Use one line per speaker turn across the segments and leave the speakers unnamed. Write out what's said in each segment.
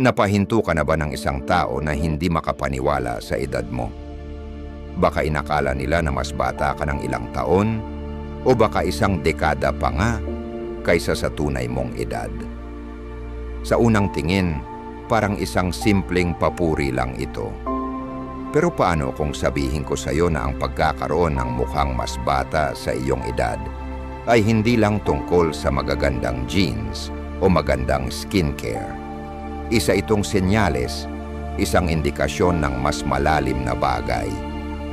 Napahinto ka na ba ng isang tao na hindi makapaniwala sa edad mo? Baka inakala nila na mas bata ka ng ilang taon o baka isang dekada pa nga kaysa sa tunay mong edad. Sa unang tingin, parang isang simpleng papuri lang ito. Pero paano kung sabihin ko sa iyo na ang pagkakaroon ng mukhang mas bata sa iyong edad ay hindi lang tungkol sa magagandang genes o magandang skincare? Isa itong senyales, isang indikasyon ng mas malalim na bagay,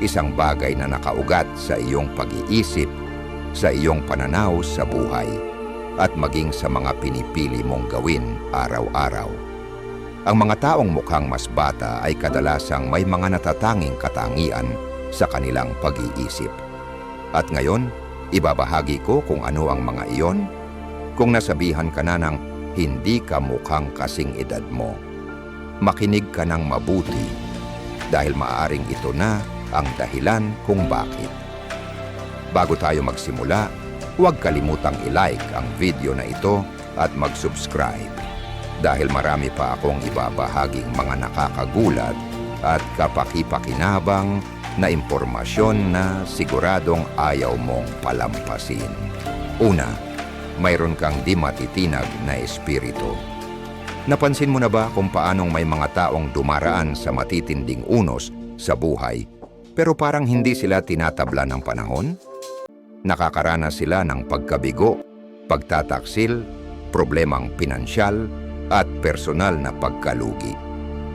isang bagay na nakaugat sa iyong pag-iisip, sa iyong pananaw sa buhay, at maging sa mga pinipili mong gawin araw-araw. Ang mga taong mukhang mas bata ay kadalasang may mga natatanging katangian sa kanilang pag-iisip. At ngayon, ibabahagi ko kung ano ang mga iyon. Kung nasabihan ka na ng hindi ka mukhang kasing edad mo, makinig ka ng mabuti dahil maaring ito na ang dahilan kung bakit. Bago tayo magsimula, huwag kalimutang i-like ang video na ito at mag-subscribe dahil marami pa akong ibabahaging mga nakakagulat at kapakipakinabang na impormasyon na siguradong ayaw mong palampasin. Una, mayroon kang di matitinag na espiritu. Napansin mo na ba kung paanong may mga taong dumaraan sa matitinding unos sa buhay pero parang hindi sila tinatabla ng panahon? Nakakaranas sila ng pagkabigo, pagtataksil, problemang pinansyal, at personal na pagkalugi.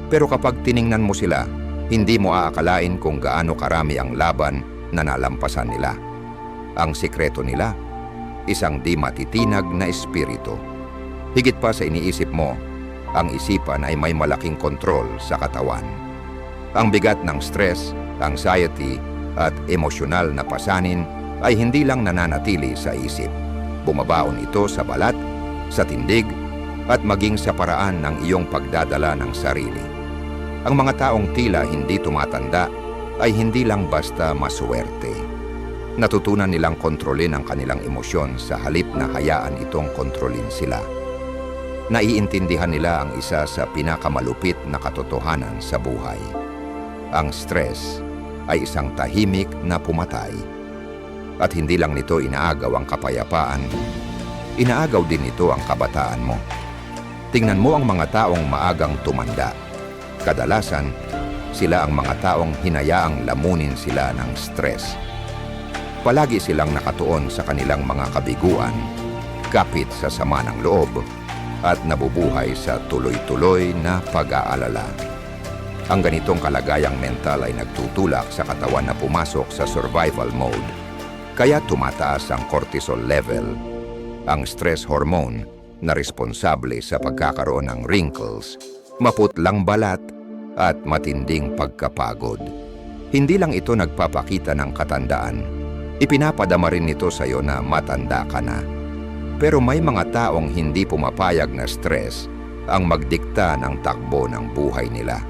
Pero kapag tiningnan mo sila, hindi mo aakalain kung gaano karami ang laban na nalampasan nila. Ang sikreto nila, isang di matitinag na espiritu. Higit pa sa iniisip mo, ang isipan ay may malaking kontrol sa katawan. Ang bigat ng stress, anxiety, at emosyonal na pasanin ay hindi lang nananatili sa isip. Bumabaon ito sa balat, sa tindig, at maging sa paraan ng iyong pagdadala ng sarili. Ang mga taong tila hindi tumatanda ay hindi lang basta maswerte. Natutunan nilang kontrolin ang kanilang emosyon sa halip na hayaan itong kontrolin sila. Naiintindihan nila ang isa sa pinakamalupit na katotohanan sa buhay. Ang stress ay isang tahimik na pumatay. At hindi lang nito inaagaw ang kapayapaan, inaagaw din nito ang kabataan mo. Tingnan mo ang mga taong maagang tumanda. Kadalasan, sila ang mga taong hinayaang lamunin sila ng stress. Palagi silang nakatuon sa kanilang mga kabiguan, kapit sa sama ng loob, at nabubuhay sa tuloy-tuloy na pag-aalala. Ang ganitong kalagayang mental ay nagtutulak sa katawan na pumasok sa survival mode, kaya tumataas ang cortisol level, ang stress hormone na responsable sa pagkakaroon ng wrinkles, maputlang balat at matinding pagkapagod. Hindi lang ito nagpapakita ng katandaan, ipinapadama rin nito sa iyo na matanda ka na. Pero may mga taong hindi pumapayag na stress ang magdikta ng takbo ng buhay nila.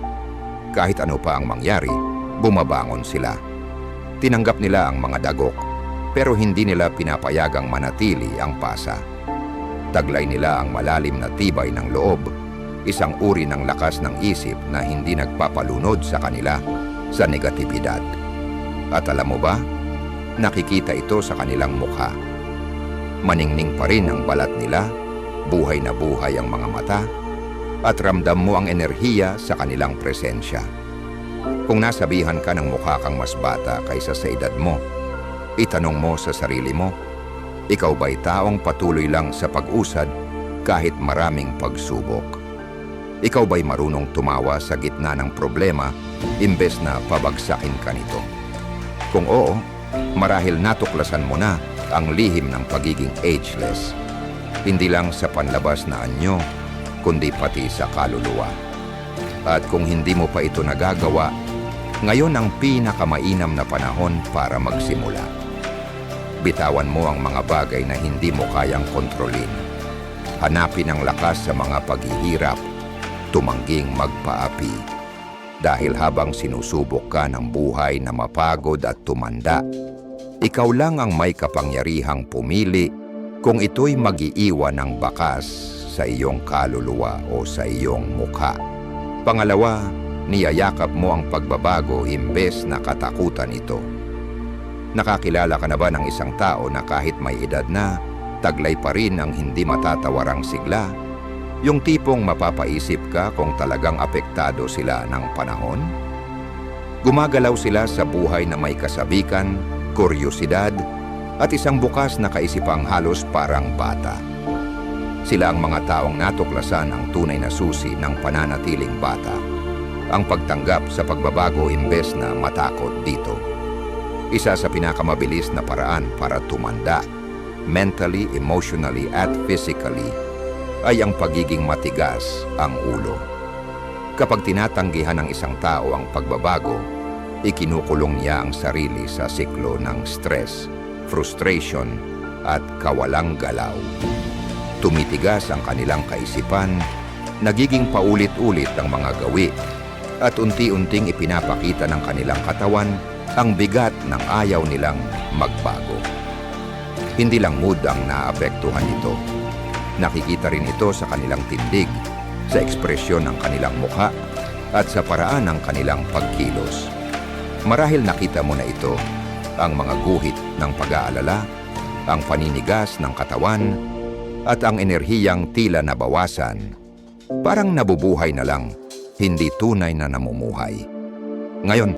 Kahit ano pa ang mangyari, bumabangon sila. Tinanggap nila ang mga dagok, pero hindi nila pinapayagang manatili ang pasa. Taglay nila ang malalim na tibay ng loob, isang uri ng lakas ng isip na hindi nagpapalunod sa kanila sa negatibidad. At alam mo ba, nakikita ito sa kanilang mukha. Maningning pa rin ang balat nila, buhay na buhay ang mga mata, at ramdam mo ang enerhiya sa kanilang presensya. Kung nasabihan ka ng mukha kang mas bata kaysa sa edad mo, itanong mo sa sarili mo, ikaw ba'y taong patuloy lang sa pag-usad kahit maraming pagsubok? Ikaw ba'y marunong tumawa sa gitna ng problema imbes na pabagsakin ka nito? Kung oo, marahil natuklasan mo na ang lihim ng pagiging ageless. Hindi lang sa panlabas na anyo, kundi pati sa kaluluwa. At kung hindi mo pa ito nagagawa, ngayon ang pinakamainam na panahon para magsimula. Bitawan mo ang mga bagay na hindi mo kayang kontrolin. Hanapin ang lakas sa mga paghihirap, tumangging magpaapi. Dahil habang sinusubok ka ng buhay na mapagod at tumanda, ikaw lang ang may kapangyarihang pumili kung ito'y magiiwan ng bakas sa iyong kaluluwa o sa iyong mukha. Pangalawa, niyayakap mo ang pagbabago imbes na katakutan ito. Nakakilala ka na ba ng isang tao na kahit may edad na, taglay pa rin ang hindi matatawarang sigla? Yung tipong mapapaisip ka kung talagang apektado sila ng panahon? Gumagalaw sila sa buhay na may kasabikan, kuryosidad, at isang bukas na kaisipang halos parang bata. Sila ang mga taong natuklasan ang tunay na susi ng pananatiling bata. Ang pagtanggap sa pagbabago imbes na matakot dito. Isa sa pinakamabilis na paraan para tumanda, mentally, emotionally at physically, ay ang pagiging matigas ang ulo. Kapag tinatanggihan ng isang tao ang pagbabago, ikinukulong niya ang sarili sa siklo ng stress, frustration at kawalang galaw. Tumitigas ang kanilang kaisipan, nagiging paulit-ulit ang mga gawi, at unti-unting ipinapakita ng kanilang katawan ang bigat ng ayaw nilang magbago. Hindi lang mood ang naapektuhan nito. Nakikita rin ito sa kanilang tindig, sa ekspresyon ng kanilang mukha, at sa paraan ng kanilang pagkilos. Marahil nakita mo na ito, ang mga guhit ng pag-aalala, ang paninigas ng katawan, at ang enerhiyang tila nabawasan. Parang nabubuhay na lang, hindi tunay na namumuhay. Ngayon,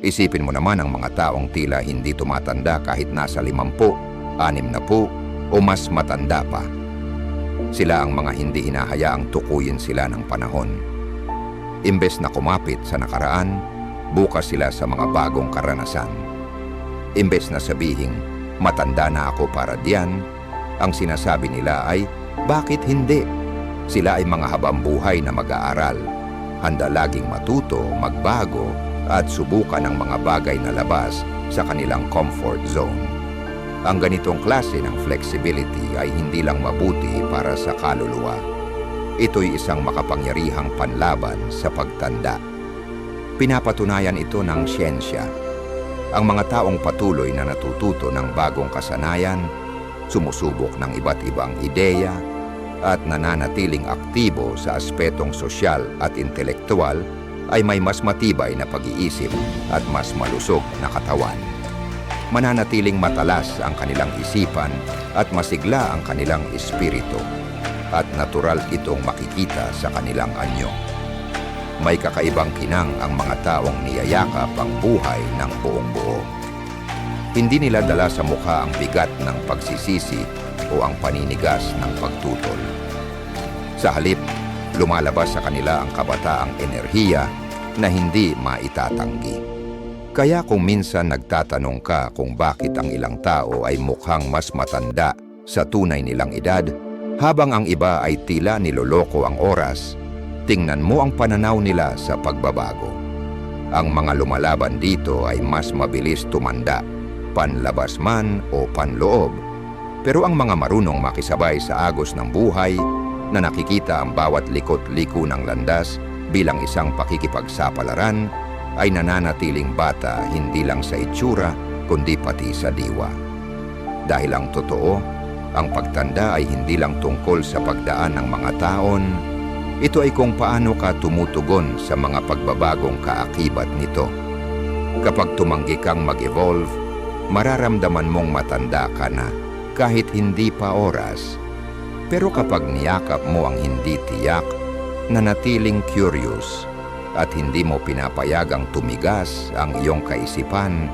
isipin mo naman ang mga taong tila hindi tumatanda kahit nasa limampu, anim na po, o mas matanda pa. Sila ang mga hindi hinahayaang tukuyin sila ng panahon. Imbes na kumapit sa nakaraan, bukas sila sa mga bagong karanasan. Imbes na sabihing, matanda na ako para diyan, ang sinasabi nila ay, bakit hindi? Sila ay mga habambuhay na mag-aaral, handa laging matuto, magbago, at subukan ang mga bagay na labas sa kanilang comfort zone. Ang ganitong klase ng flexibility ay hindi lang mabuti para sa kaluluwa. Ito'y isang makapangyarihang panlaban sa pagtanda. Pinapatunayan ito ng siyensya. Ang mga taong patuloy na natututo ng bagong kasanayan, sumusubok ng iba't ibang ideya, at nananatiling aktibo sa aspetong sosyal at intelektual ay may mas matibay na pag-iisip at mas malusog na katawan. Mananatiling matalas ang kanilang isipan at masigla ang kanilang espiritu at natural itong makikita sa kanilang anyo. May kakaibang kinang ang mga taong niyayakap ang buhay ng buong buo. Hindi nila dala sa mukha ang bigat ng pagsisisi o ang paninigas ng pagtutol. Sa halip, lumalabas sa kanila ang kabataang enerhiya na hindi maitatanggi. Kaya kung minsan nagtatanong ka kung bakit ang ilang tao ay mukhang mas matanda sa tunay nilang edad, habang ang iba ay tila niloloko ang oras, tingnan mo ang pananaw nila sa pagbabago. Ang mga lumalaban dito ay mas mabilis tumanda, panlabas man o panloob. Pero ang mga marunong makisabay sa agos ng buhay na nakikita ang bawat likot-liko ng landas bilang isang pakikipagsapalaran ay nananatiling bata hindi lang sa itsura kundi pati sa diwa. Dahil ang totoo, ang pagtanda ay hindi lang tungkol sa pagdaan ng mga taon, ito ay kung paano ka tumutugon sa mga pagbabagong kaakibat nito. Kapag tumanggi kang mag-evolve, mararamdaman mong matanda ka na kahit hindi pa oras. Pero kapag niyakap mo ang hindi tiyak, nanatiling curious, at hindi mo pinapayagang tumigas ang iyong kaisipan,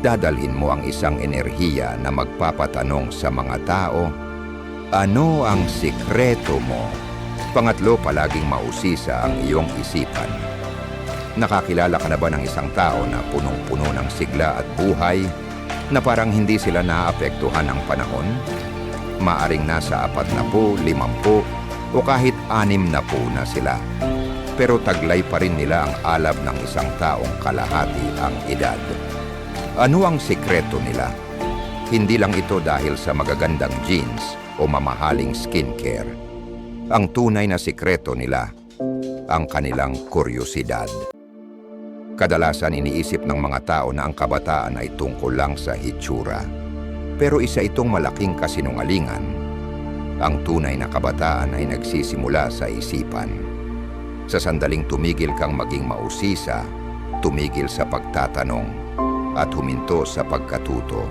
dadalhin mo ang isang enerhiya na magpapatanong sa mga tao, ano ang sikreto mo? Pangatlo, palaging mausisa ang iyong isipan. Nakakilala ka na ba ng isang tao na punong-puno ng sigla at buhay na parang hindi sila naapektuhan ng panahon? Maaring nasa apat na po, limampu, o kahit anim na po na sila pero taglay pa rin nila ang alab ng isang taong kalahati ang edad. Ano ang sikreto nila? Hindi lang ito dahil sa magagandang jeans o mamahaling skincare. Ang tunay na sikreto nila, ang kanilang kuryosidad. Kadalasan iniisip ng mga tao na ang kabataan ay tungkol lang sa hitsura. Pero isa itong malaking kasinungalingan. Ang tunay na kabataan ay nagsisimula sa isipan. Sa sandaling tumigil kang maging mausisa, tumigil sa pagtatanong, at huminto sa pagkatuto.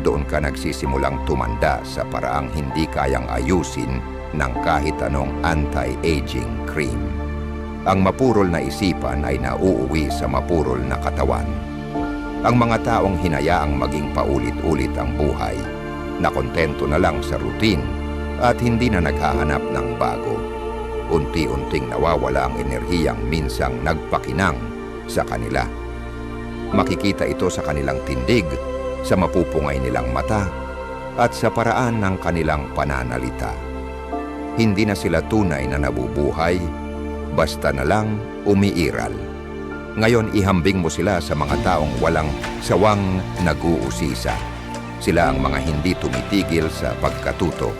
Doon ka nagsisimulang tumanda sa paraang hindi kayang ayusin ng kahit anong anti-aging cream. Ang mapurol na isipan ay nauuwi sa mapurol na katawan. Ang mga taong hinayaang maging paulit-ulit ang buhay, na kontento na lang sa routine at hindi na naghahanap ng bago. Unti-unting nawawala ang enerhiyang minsang nagpakinang sa kanila. Makikita ito sa kanilang tindig, sa mapupungay nilang mata, at sa paraan ng kanilang pananalita. Hindi na sila tunay na nabubuhay, basta na lang umiiral. Ngayon ihambing mo sila sa mga taong walang sawang nag-uusisa. Sila ang mga hindi tumitigil sa pagkatuto,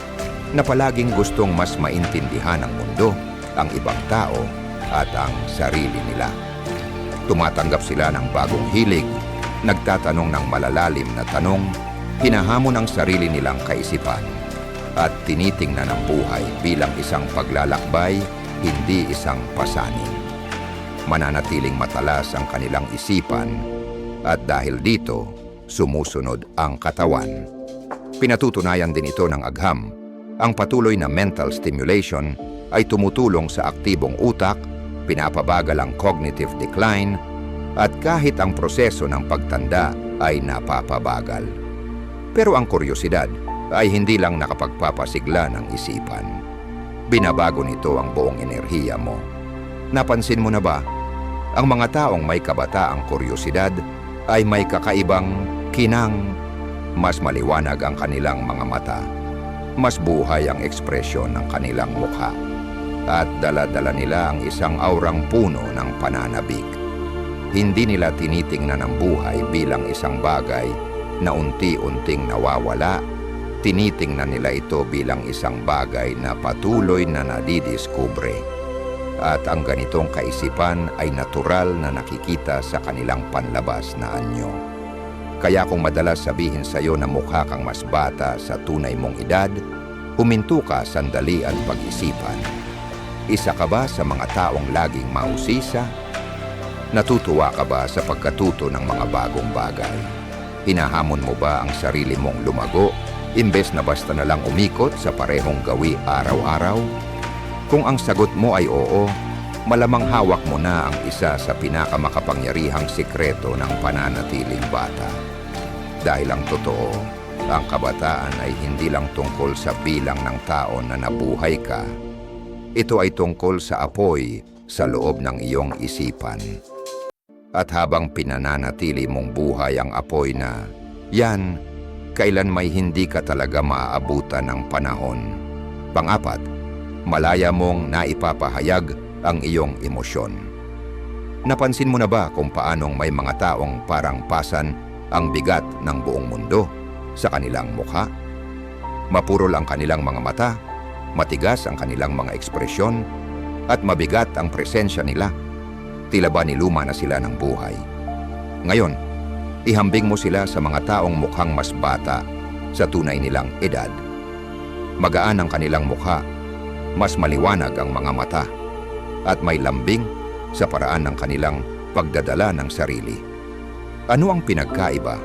na palaging gustong mas maintindihan ang mundo, ang ibang tao, at ang sarili nila. Tumatanggap sila ng bagong hilig, nagtatanong ng malalalim na tanong, hinahamon ang sarili nilang kaisipan, at tinitingnan ang buhay bilang isang paglalakbay, hindi isang pasanin. Mananatiling matalas ang kanilang isipan, at dahil dito, sumusunod ang katawan. Pinatutunayan din ito ng agham. Ang patuloy na mental stimulation ay tumutulong sa aktibong utak, pinapabagal ang cognitive decline, at kahit ang proseso ng pagtanda ay napapabagal. Pero ang kuryosidad ay hindi lang nakapagpapasigla ng isipan. Binabago nito ang buong enerhiya mo. Napansin mo na ba? Ang mga taong may kabataang kuryosidad ay may kakaibang kinang mas maliwanag ang kanilang mga mata. Mas buhay ang ekspresyon ng kanilang mukha. At dala-dala nila ang isang aurang puno ng pananabik. Hindi nila tinitingnan ang buhay bilang isang bagay na unti-unting nawawala. Tinitingnan nila ito bilang isang bagay na patuloy na nadidiskubre. At ang ganitong kaisipan ay natural na nakikita sa kanilang panlabas na anyo. Kaya kung madalas sabihin sa iyo na mukha kang mas bata sa tunay mong edad, huminto ka sandali at pag-isipan. Isa ka ba sa mga taong laging mausisa? Natutuwa ka ba sa pagkatuto ng mga bagong bagay? Hinahamon mo ba ang sarili mong lumago, imbes na basta na lang umikot sa parehong gawi araw-araw? Kung ang sagot mo ay oo, malamang hawak mo na ang isa sa pinakamakapangyarihang sikreto ng pananatiling bata. Dahil ang totoo, ang kabataan ay hindi lang tungkol sa bilang ng tao na nabuhay ka. Ito ay tungkol sa apoy sa loob ng iyong isipan. At habang pinananatili mong buhay ang apoy na, yan, kailan may hindi ka talaga maaabutan ng panahon. Pangapat, malaya mong naipapahayag ang iyong emosyon. Napansin mo na ba kung paanong may mga taong parang pasan ang bigat ng buong mundo sa kanilang mukha? Mapurol ang kanilang mga mata, matigas ang kanilang mga ekspresyon, at mabigat ang presensya nila. Tila ba niluma na sila ng buhay. Ngayon, ihambing mo sila sa mga taong mukhang mas bata sa tunay nilang edad. Magaan ang kanilang mukha, mas maliwanag ang mga mata, at may lambing sa paraan ng kanilang pagdadala ng sarili. Ano ang pinagkaiba?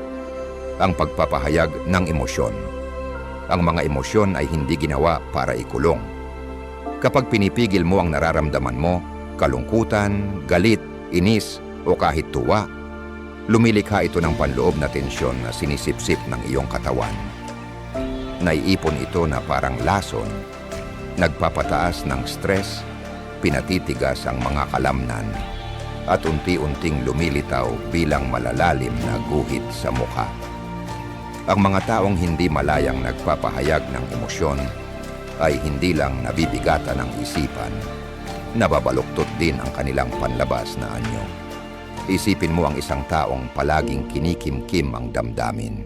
Ang pagpapahayag ng emosyon. Ang mga emosyon ay hindi ginawa para ikulong. Kapag pinipigil mo ang nararamdaman mo, kalungkutan, galit, inis o kahit tuwa, lumilikha ito ng panloob na tensyon na sinisipsip ng iyong katawan. Naiipon ito na parang lason, nagpapataas ng stress, pinatitigas ang mga kalamnan, at unti-unting lumilitaw bilang malalalim na guhit sa mukha. Ang mga taong hindi malayang nagpapahayag ng emosyon ay hindi lang nabibigatan ng isipan, nababaluktot din ang kanilang panlabas na anyo. Isipin mo ang isang taong palaging kinikimkim ang damdamin.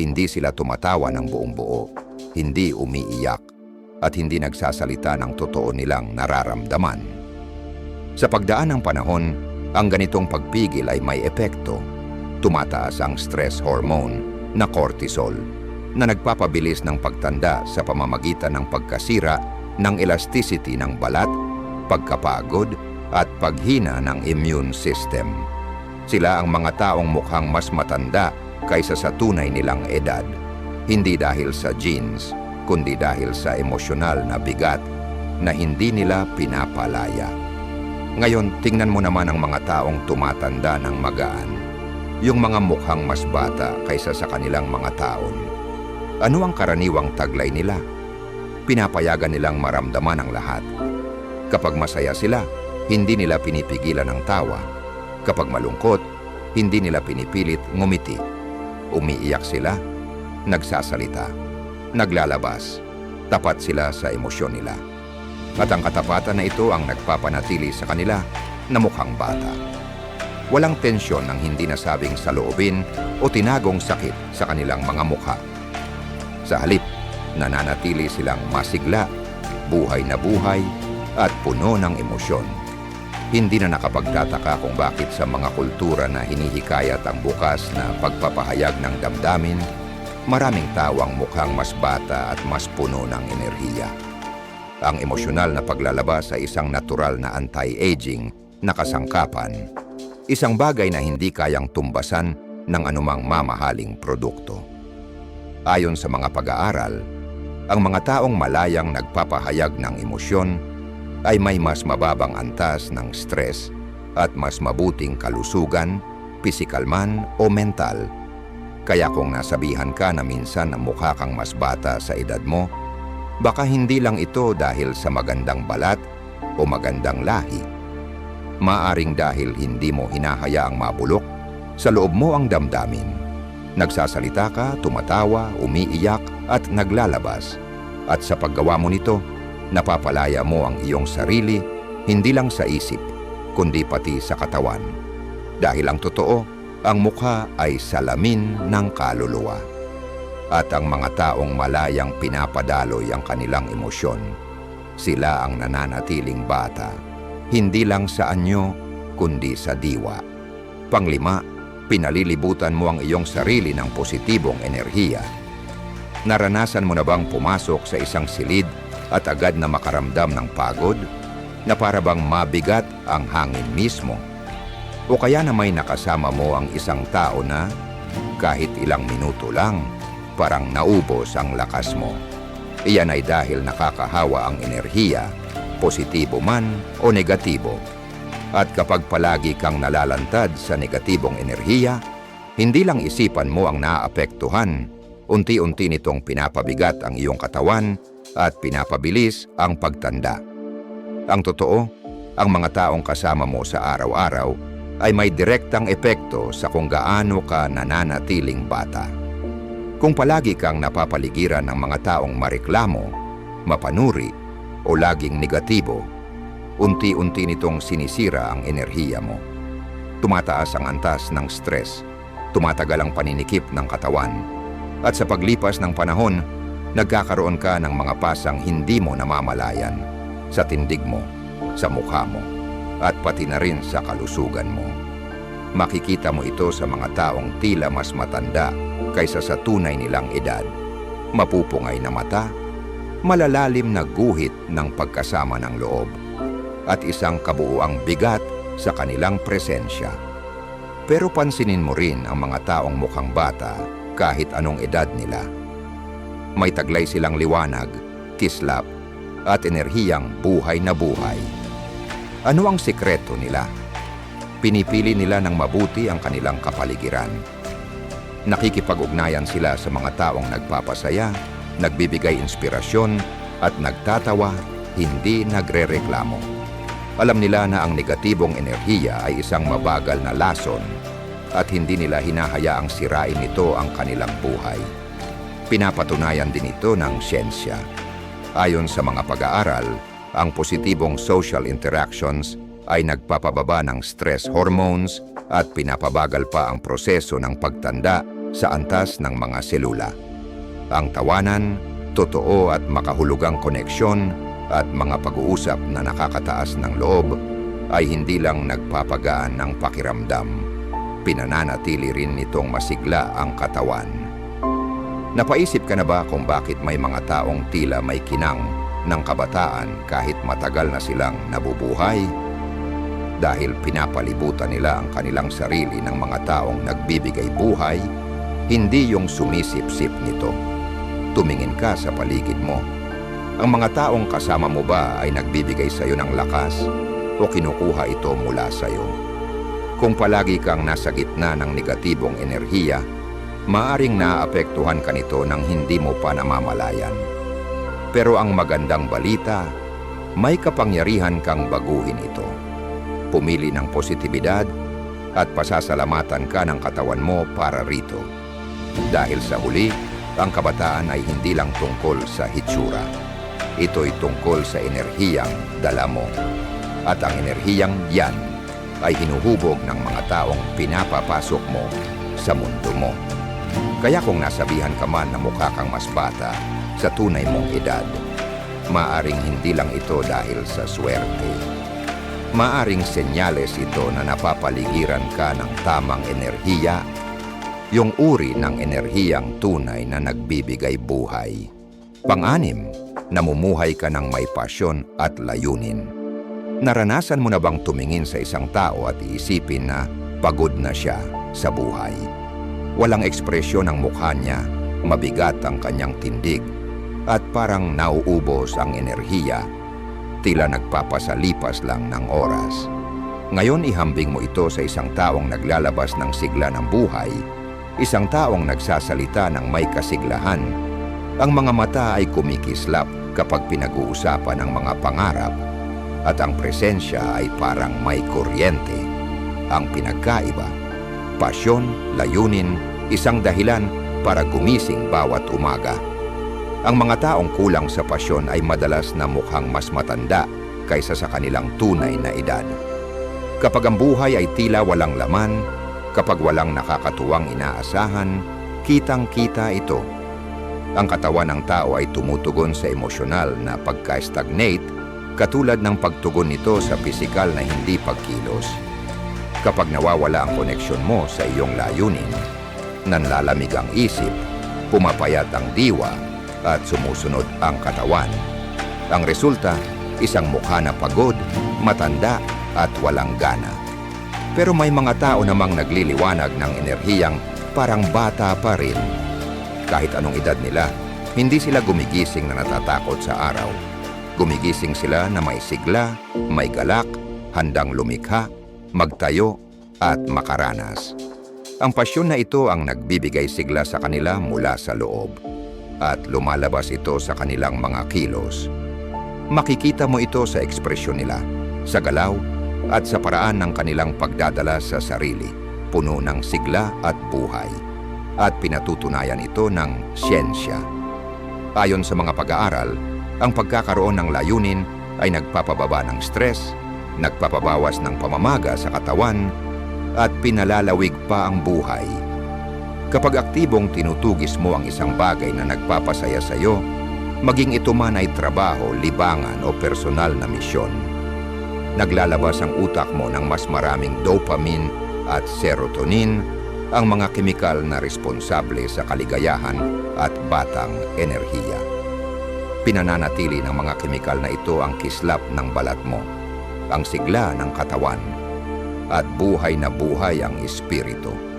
Hindi sila tumatawa ng buong buo, hindi umiiyak, at hindi nagsasalita ng totoo nilang nararamdaman. Sa pagdaan ng panahon, ang ganitong pagpigil ay may epekto. Tumataas ang stress hormone na cortisol na nagpapabilis ng pagtanda sa pamamagitan ng pagkasira ng elasticity ng balat, pagkapagod, at paghina ng immune system. Sila ang mga taong mukhang mas matanda kaysa sa tunay nilang edad, hindi dahil sa genes, kundi dahil sa emosyonal na bigat na hindi nila pinapalaya. Ngayon, tingnan mo naman ang mga taong tumatanda ng magaan. Yung mga mukhang mas bata kaysa sa kanilang mga taon. Ano ang karaniwang taglay nila? Pinapayagan nilang maramdaman ang lahat. Kapag masaya sila, hindi nila pinipigilan ang tawa. Kapag malungkot, hindi nila pinipilit ngumiti. Umiiyak sila, nagsasalita, naglalabas, tapat sila sa emosyon nila. At ang katapatan na ito ang nagpapanatili sa kanila na mukhang bata. Walang tensyon ng hindi nasabing saloobin o tinagong sakit sa kanilang mga mukha. Sa halip, nananatili silang masigla, buhay na buhay, at puno ng emosyon. Hindi na nakapagtataka kung bakit sa mga kultura na hinihikayat ang bukas na pagpapahayag ng damdamin, maraming tawang mukhang mas bata at mas puno ng enerhiya. Ang emosyonal na paglalabas ay isang natural na anti-aging na kasangkapan, isang bagay na hindi kayang tumbasan ng anumang mamahaling produkto. Ayon sa mga pag-aaral, ang mga taong malayang nagpapahayag ng emosyon ay may mas mababang antas ng stress at mas mabuting kalusugan, pisikal man o mental. Kaya kung nasabihan ka na minsan na mukha kang mas bata sa edad mo, baka hindi lang ito dahil sa magandang balat o magandang lahi. Maaring dahil hindi mo hinahayaang mabulok, sa loob mo ang damdamin. Nagsasalita ka, tumatawa, umiiyak at naglalabas. At sa paggawa mo nito, napapalaya mo ang iyong sarili hindi lang sa isip, kundi pati sa katawan. Dahil ang totoo, ang mukha ay salamin ng kaluluwa. At ang mga taong malayang pinapadaloy ang kanilang emosyon, sila ang nananatiling bata, hindi lang sa anyo, kundi sa diwa. Panglima, pinalilibutan mo ang iyong sarili ng positibong enerhiya. Naranasan mo na bang pumasok sa isang silid at agad na makaramdam ng pagod, na para bang mabigat ang hangin mismo. O kaya na may nakasama mo ang isang tao na, kahit ilang minuto lang, parang naubos ang lakas mo. Iyan ay dahil nakakahawa ang enerhiya, positibo man o negatibo. At kapag palagi kang nalalantad sa negatibong enerhiya, hindi lang isipan mo ang naaapektuhan, unti-unti nitong pinapabigat ang iyong katawan at pinapabilis ang pagtanda. Ang totoo, ang mga taong kasama mo sa araw-araw ay may direktang epekto sa kung gaano ka nananatiling bata. Kung palagi kang napapaligiran ng mga taong mareklamo, mapanuri, o laging negatibo, unti-unti nitong sinisira ang enerhiya mo. Tumataas ang antas ng stress, tumatagal ang paninikip ng katawan, at sa paglipas ng panahon, nagkakaroon ka ng mga pasang hindi mo namamalayan sa tindig mo, sa mukha mo, at pati na rin sa kalusugan mo. Makikita mo ito sa mga taong tila mas matanda kaysa sa tunay nilang edad. Mapupungay na mata, malalalim na guhit ng pagkasama ng loob, at isang kabuuang bigat sa kanilang presensya. Pero pansinin mo rin ang mga taong mukhang bata kahit anong edad nila. May taglay silang liwanag, kislap, at enerhiyang buhay na buhay. Ano ang sikreto nila? Pinipili nila ng mabuti ang kanilang kapaligiran. Nakikipag-ugnayan sila sa mga taong nagpapasaya, nagbibigay inspirasyon, at nagtatawa, hindi nagrereklamo. Alam nila na ang negatibong enerhiya ay isang mabagal na lason at hindi nila hinahayaang sirain nito ang kanilang buhay. Pinapatunayan din ito ng siyensya. Ayon sa mga pag-aaral, ang positibong social interactions ay nagpapababa ng stress hormones at pinapabagal pa ang proseso ng pagtanda sa antas ng mga selula. Ang tawanan, totoo at makahulugang koneksyon at mga pag-uusap na nakakataas ng loob ay hindi lang nagpapagaan ng pakiramdam. Pinananatili rin nitong masigla ang katawan. Napaisip ka na ba kung bakit may mga taong tila may kinang ng kabataan kahit matagal na silang nabubuhay? Dahil pinapalibutan nila ang kanilang sarili ng mga taong nagbibigay buhay, hindi yung sumisip-sip nito. Tumingin ka sa paligid mo. Ang mga taong kasama mo ba ay nagbibigay sa iyo ng lakas o kinukuha ito mula sa iyo? Kung palagi kang nasa gitna ng negatibong enerhiya, maaring naapektuhan ka nito ng hindi mo pa namamalayan. Pero ang magandang balita, may kapangyarihan kang baguhin ito. Pumili ng positibidad at pasasalamatan ka ng katawan mo para rito. Dahil sa huli, ang kabataan ay hindi lang tungkol sa hitsura. Ito'y tungkol sa enerhiyang dala mo. At ang enerhiyang yan ay hinuhubog ng mga taong pinapapasok mo sa mundo mo. Kaya kung nasabihan ka man na mukha kang mas bata sa tunay mong edad, maaring hindi lang ito dahil sa swerte. Maaring senyales ito na napapaligiran ka ng tamang enerhiya, yung uri ng enerhiyang tunay na nagbibigay buhay. Pang-anim, namumuhay ka ng may pasyon at layunin. Naranasan mo na bang tumingin sa isang tao at iisipin na pagod na siya sa buhay? Walang ekspresyon ang mukha niya, mabigat ang kanyang tindig, at parang nauubos ang enerhiya, tila nagpapasalipas lang ng oras. Ngayon ihambing mo ito sa isang taong naglalabas ng sigla ng buhay, isang taong nagsasalita ng may kasiglahan. Ang mga mata ay kumikislap kapag pinag-uusapan ang mga pangarap at ang presensya ay parang may kuryente. Ang pinagkaiba, pasyon, layunin, isang dahilan para gumising bawat umaga. Ang mga taong kulang sa pasyon ay madalas na mukhang mas matanda kaysa sa kanilang tunay na edad. Kapag ang buhay ay tila walang laman, kapag walang nakakatuwang inaasahan, kitang-kita ito. Ang katawan ng tao ay tumutugon sa emosyonal na pagka-stagnate katulad ng pagtugon nito sa pisikal na hindi pagkilos. Kapag nawawala ang koneksyon mo sa iyong layunin, nanlalamig ang isip, pumapayat ang diwa, at sumusunod ang katawan. Ang resulta, isang mukha na pagod, matanda, at walang gana. Pero may mga tao namang nagliliwanag ng enerhiyang parang bata pa rin. Kahit anong edad nila, hindi sila gumigising na natatakot sa araw. Gumigising sila na may sigla, may galak, handang lumikha, magtayo, at makaranas. Ang pasyon na ito ang nagbibigay sigla sa kanila mula sa loob at lumalabas ito sa kanilang mga kilos. Makikita mo ito sa ekspresyon nila, sa galaw at sa paraan ng kanilang pagdadala sa sarili, puno ng sigla at buhay. At pinatutunayan ito ng siyensya. Ayon sa mga pag-aaral, ang pagkakaroon ng layunin ay nagpapababa ng stress, nagpapabawas ng pamamaga sa katawan, at pinalalawig pa ang buhay. Kapag aktibong tinutugis mo ang isang bagay na nagpapasaya sa iyo, maging ito man ay trabaho, libangan o personal na misyon, naglalabas ang utak mo ng mas maraming dopamine at serotonin, ang mga kemikal na responsable sa kaligayahan at batang enerhiya. Pinananatili ng mga kemikal na ito ang kislap ng balat mo, ang sigla ng katawan, at buhay na buhay ang espiritu.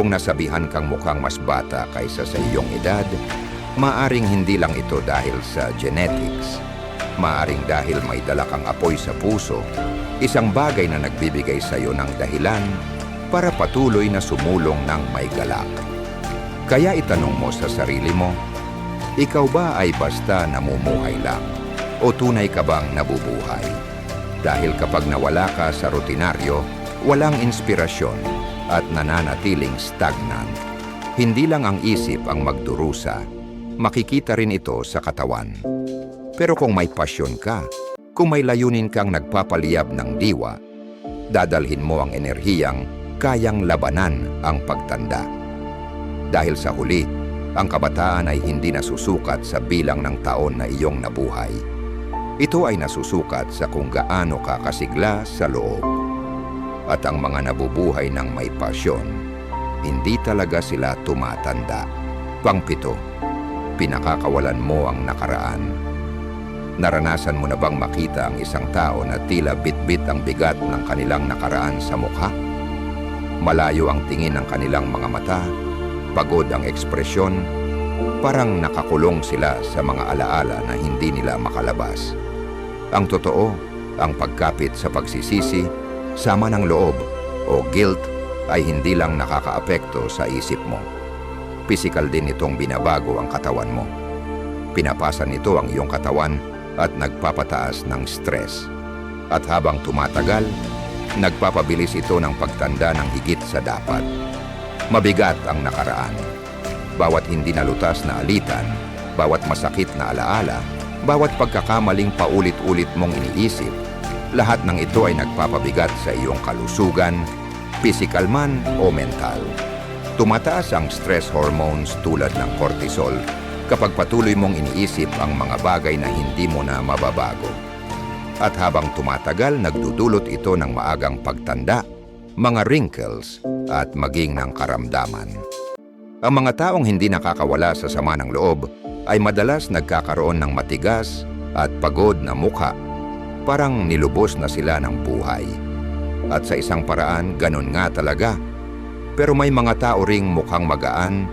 Kung nasabihan kang mukhang mas bata kaysa sa iyong edad, maaring hindi lang ito dahil sa genetics. Maaring dahil may dala apoy sa puso, isang bagay na nagbibigay sa iyo ng dahilan para patuloy na sumulong ng may galak. Kaya itanong mo sa sarili mo, ikaw ba ay basta namumuhay lang o tunay ka bang nabubuhay? Dahil kapag nawala ka sa rutinaryo, walang inspirasyon at nananatiling stagnant. Hindi lang ang isip ang magdurusa, makikita rin ito sa katawan. Pero kung may pasyon ka, kung may layunin kang nagpapaliyab ng diwa, dadalhin mo ang enerhiyang kayang labanan ang pagtanda. Dahil sa huli, ang kabataan ay hindi nasusukat sa bilang ng taon na iyong nabuhay. Ito ay nasusukat sa kung gaano ka kasigla sa loob. At ang mga nabubuhay ng may pasyon, hindi talaga sila tumatanda. Pangpito, pinakakawalan mo ang nakaraan. Naranasan mo na bang makita ang isang tao na tila bitbit ang bigat ng kanilang nakaraan sa mukha? Malayo ang tingin ng kanilang mga mata, pagod ang ekspresyon, parang nakakulong sila sa mga alaala na hindi nila makalabas. Ang totoo, ang pagkapit sa pagsisisi, sama ng loob o guilt ay hindi lang nakakaapekto sa isip mo. Pisikal din itong binabago ang katawan mo. Pinapasa nito ang iyong katawan at nagpapataas ng stress. At habang tumatagal, nagpapabilis ito ng pagtanda ng higit sa dapat. Mabigat ang nakaraan. Bawat hindi nalutas na alitan, bawat masakit na alaala, bawat pagkakamaling paulit-ulit mong iniisip, lahat ng ito ay nagpapabigat sa iyong kalusugan, physical man o mental. Tumataas ang stress hormones tulad ng cortisol kapag patuloy mong iniisip ang mga bagay na hindi mo na mababago. At habang tumatagal, nagdudulot ito ng maagang pagtanda, mga wrinkles at maging ng karamdaman. Ang mga taong hindi nakakawala sa sama ng loob ay madalas nagkakaroon ng matigas at pagod na mukha. Parang nilubos na sila ng buhay. At sa isang paraan, ganun nga talaga. Pero may mga tao ring mukhang magaan,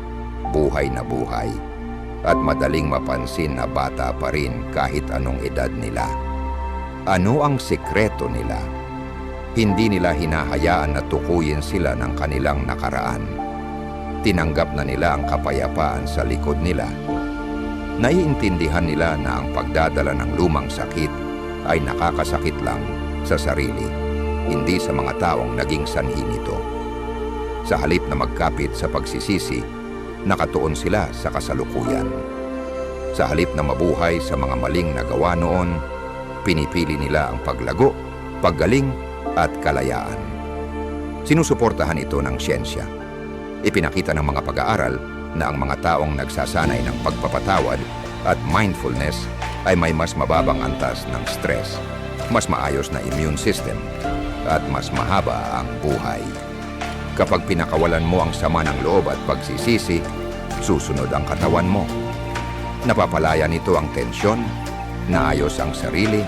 buhay na buhay. At madaling mapansin na bata pa rin kahit anong edad nila. Ano ang sikreto nila? Hindi nila hinahayaan na tukuyin sila ng kanilang nakaraan. Tinanggap na nila ang kapayapaan sa likod nila. Naiintindihan nila na ang pagdadala ng lumang sakit ay nakakasakit lang sa sarili, hindi sa mga taong naging sanhi nito. Sa halip na magkapit sa pagsisisi, nakatuon sila sa kasalukuyan. Sa halip na mabuhay sa mga maling nagawa noon, pinipili nila ang paglago, paggaling at kalayaan. Sinusuportahan ito ng siyensya. Ipinakita ng mga pag-aaral na ang mga taong nagsasanay ng pagpapatawad at mindfulness ay may mas mababang antas ng stress, mas maayos na immune system, at mas mahaba ang buhay. Kapag pinakawalan mo ang sama ng loob at pagsisisi, susunod ang katawan mo. Napapalaya nito ang tensyon, naayos ang sarili,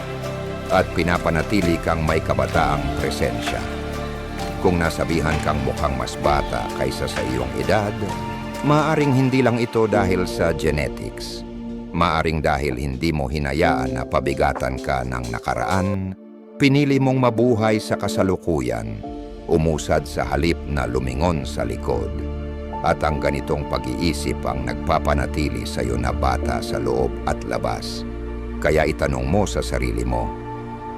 at pinapanatili kang may kabataang presensya. Kung nasabihan kang mukhang mas bata kaysa sa iyong edad, maaring hindi lang ito dahil sa genetics. Maaring dahil hindi mo hinayaan na pabigatan ka ng nakaraan, pinili mong mabuhay sa kasalukuyan, umusad sa halip na lumingon sa likod. At ang ganitong pag-iisip ang nagpapanatili sa iyo na bata sa loob at labas. Kaya itanong mo sa sarili mo,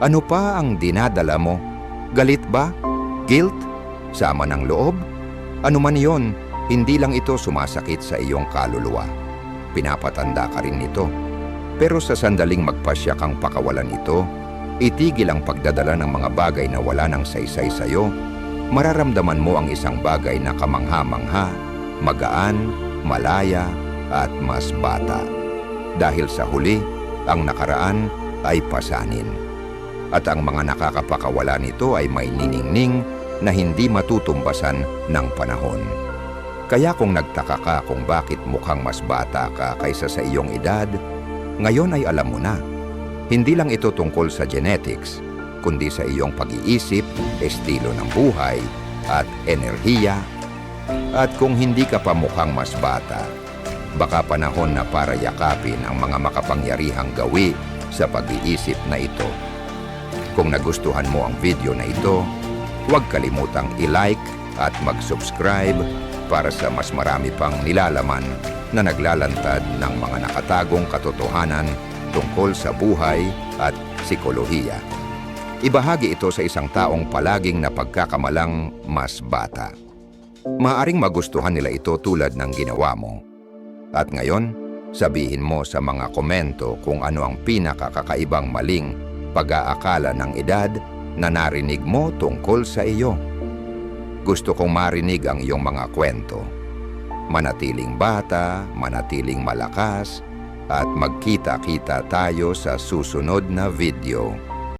ano pa ang dinadala mo? Galit ba? Guilt? Sama ng loob? Ano man yon, hindi lang ito sumasakit sa iyong kaluluwa. Pinapatanda ka rin nito. Pero sa sandaling magpasya kang pakawalan ito, itigil ang pagdadala ng mga bagay na wala ng saysay sa iyo, mararamdaman mo ang isang bagay na kamangha-mangha, magaan, malaya, at mas bata. Dahil sa huli, ang nakaraan ay pasanin at ang mga nakakapakawala nito ay may niningning na hindi matutumbasan ng panahon. Kaya kung nagtaka ka kung bakit mukhang mas bata ka kaysa sa iyong edad, ngayon ay alam mo na. Hindi lang ito tungkol sa genetics, kundi sa iyong pag-iisip, estilo ng buhay, at enerhiya. At kung hindi ka pa mukhang mas bata, baka panahon na para yakapin ang mga makapangyarihang gawi sa pag-iisip na ito. Kung nagustuhan mo ang video na ito, huwag kalimutang i-like at mag-subscribe para sa mas marami pang nilalaman na naglalantad ng mga nakatagong katotohanan tungkol sa buhay at psikolohiya. Ibahagi ito sa isang taong palaging napagkakamalang mas bata. Maaring magustuhan nila ito tulad ng ginawa mo. At ngayon, sabihin mo sa mga komento kung ano ang pinakakakaibang maling pag-aakala ng edad na narinig mo tungkol sa iyo. Gusto kong marinig ang iyong mga kwento. Manatiling bata, manatiling malakas, at magkita-kita tayo sa susunod na video.